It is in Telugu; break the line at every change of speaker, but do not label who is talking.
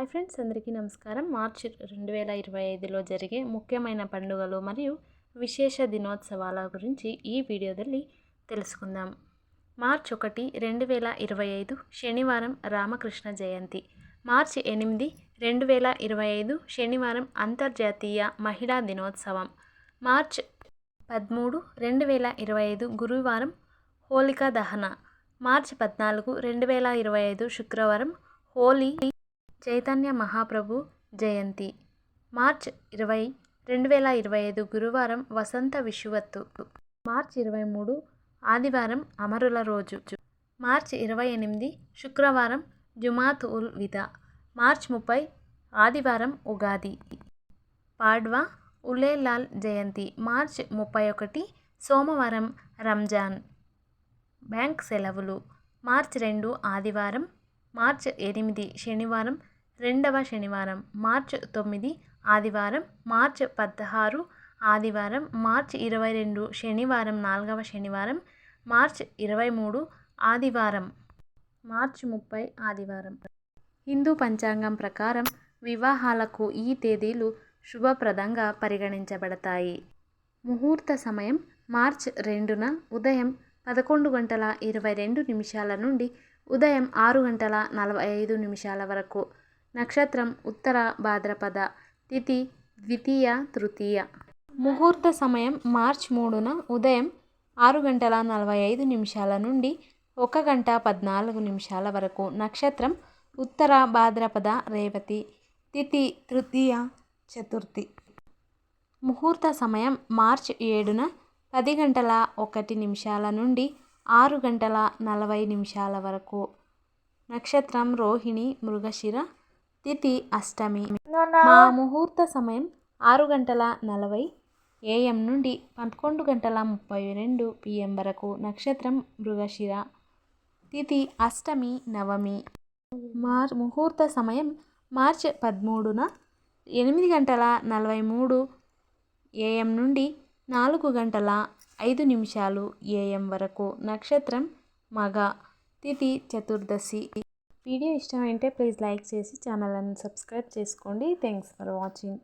హాయ్ ఫ్రెండ్స్ అందరికీ నమస్కారం. మార్చి రెండు వేల ఇరవై ఐదులో జరిగే ముఖ్యమైన పండుగలు మరియు విశేష దినోత్సవాల గురించి ఈ వీడియోదల్లి తెలుసుకుందాం. మార్చ్ ఒకటి రెండు వేల ఇరవై ఐదు శనివారం రామకృష్ణ జయంతి. మార్చ్ ఎనిమిది రెండు వేల ఇరవై ఐదు శనివారం అంతర్జాతీయ మహిళా దినోత్సవం. మార్చ్ పదమూడు రెండు వేల ఇరవై ఐదు గురువారం హోళికా దహన. మార్చ్ పద్నాలుగు రెండు వేల ఇరవై ఐదు శుక్రవారం హోలీ చైతన్య మహాప్రభు జయంతి. మార్చ్ ఇరవై రెండు వేల ఇరవై ఐదు గురువారం వసంత విషువత్తు. మార్చ్ ఇరవై మూడు ఆదివారం అమరుల రోజు. మార్చ్ ఇరవై ఎనిమిది శుక్రవారం జుమాత్ ఉల్ విదా. మార్చ్ ముప్పై ఆదివారం ఉగాది. పాడ్వా ఉలేలాల్ జయంతి. మార్చ్ ముప్పై ఒకటి సోమవారం రంజాన్. బ్యాంక్ సెలవులు. మార్చ్ రెండు ఆదివారం. మార్చ్ ఎనిమిది శనివారం రెండవ శనివారం మార్చ్ తొమ్మిది ఆదివారం మార్చ్ పదహారు ఆదివారం మార్చ్ ఇరవై రెండు శనివారం నాలుగవ శనివారం మార్చ్ ఇరవై మూడు ఆదివారం. మార్చ్ ముప్పై ఆదివారం. హిందూ పంచాంగం ప్రకారం వివాహాలకు ఈ తేదీలు శుభప్రదంగా పరిగణించబడతాయి. ముహూర్త సమయం మార్చ్ రెండున ఉదయం పదకొండు గంటల ఇరవై రెండు నిమిషాల నుండి ఉదయం ఆరు గంటల నలభై ఐదు నిమిషాల వరకు. నక్షత్రం ఉత్తర భాద్రపద తిథి ద్వితీయ తృతీయ. ముహూర్త సమయం మార్చ్ మూడున ఉదయం ఆరు గంటల నలభై ఐదు నిమిషాల నుండి ఒక గంట పద్నాలుగు నిమిషాల వరకు నక్షత్రం ఉత్తర భాద్రపద రేవతి తిథి తృతీయ చతుర్థి. ముహూర్త సమయం మార్చ్ ఏడున పది గంటల ఒకటి నిమిషాల నుండి ఆరు గంటల నలభై నిమిషాల వరకు. నక్షత్రం రోహిణి మృగశిర తిథి అష్టమి. మా ముహూర్త సమయం ఆరు గంటల నలభై ఏఎం నుండి పదకొండు గంటల ముప్పై రెండు పిఎం వరకు. నక్షత్రం మృగశిర. తిథి అష్టమి నవమి. మార్ ముహూర్త సమయం మార్చ్ పదమూడున ఎనిమిది గంటల నలభై మూడు ఏఎం నుండి నాలుగు గంటల ఐదు నిమిషాలు ఏఎం వరకు. నక్షత్రం మగ. తిథి చతుర్దశి. వీడియో ఇష్టమైతే ప్లీజ్ లైక్ చేసి ఛానల్ని సబ్స్క్రైబ్ చేసుకోండి. Thanks for watching